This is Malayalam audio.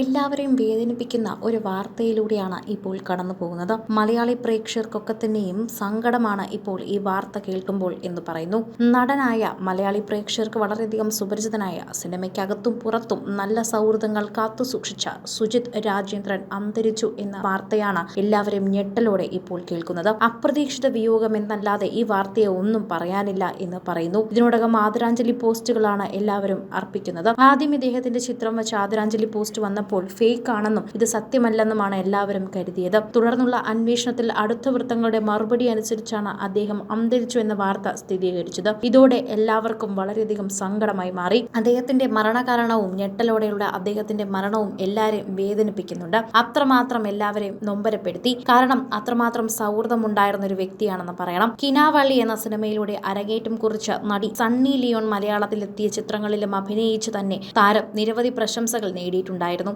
എല്ലാവരെയും വേദനിപ്പിക്കുന്ന ഒരു വാർത്തയിലൂടെയാണ് ഇപ്പോൾ കടന്നു പോകുന്നത്. മലയാളി പ്രേക്ഷകർക്കൊക്കെ തന്നെയും സങ്കടമാണ് ഇപ്പോൾ ഈ വാർത്ത കേൾക്കുമ്പോൾ എന്ന് പറയുന്നു. നടനായ മലയാളി പ്രേക്ഷകർക്ക് വളരെയധികം സുപരിചിതനായ സിനിമയ്ക്കകത്തും പുറത്തും നല്ല സൗഹൃദങ്ങൾ കാത്തു സൂക്ഷിച്ച സുജിത് രാജേന്ദ്രൻ അന്തരിച്ചു എന്ന വാർത്തയാണ് എല്ലാവരെയും ഞെട്ടലോടെ ഇപ്പോൾ കേൾക്കുന്നത്. അപ്രതീക്ഷിത വിയോഗം എന്നല്ലാതെ ഈ വാർത്തയെ ഒന്നും പറയാനില്ല എന്ന് പറയുന്നു. ഇതിനോടകം ആദരാഞ്ജലി പോസ്റ്റുകളാണ് എല്ലാവരും അർപ്പിക്കുന്നത്. ആദ്യം ഇദ്ദേഹത്തിന്റെ ചിത്രം വെച്ച് ആദരാഞ്ജലി പോസ്റ്റ് വന്നപ്പോൾ ഫേക്ക് ആണെന്നും ഇത് സത്യമല്ലെന്നുമാണ് എല്ലാവരും കരുതിയത്. തുടർന്നുള്ള അന്വേഷണത്തിൽ അടുത്ത വൃത്തങ്ങളുടെ മറുപടി അനുസരിച്ചാണ് അദ്ദേഹം അന്തരിച്ചു എന്ന വാർത്ത സ്ഥിരീകരിച്ചത്. ഇതോടെ എല്ലാവർക്കും വളരെയധികം സങ്കടമായി മാറി. അദ്ദേഹത്തിന്റെ മരണകാരണവും ഞെട്ടലോടെയുള്ള അദ്ദേഹത്തിന്റെ മരണവും എല്ലാവരെയും വേദനിപ്പിക്കുന്നുണ്ട്. അത്രമാത്രം എല്ലാവരെയും നൊമ്പരപ്പെടുത്തി. കാരണം അത്രമാത്രം സൗഹൃദമുണ്ടായിരുന്ന ഒരു വ്യക്തിയാണെന്ന് പറയണം. കിനാവള്ളി എന്ന സിനിമയിലൂടെ അരങ്ങേറ്റം കുറിച്ച നടി സണ്ണി ലിയോൺ മലയാളത്തിൽ എത്തിയ ചിത്രങ്ങളിലും അഭിനയിച്ചു തന്നെ താരം നിരവധി പ്രശംസകൾ നേടിയിട്ടുണ്ടായിരുന്നു.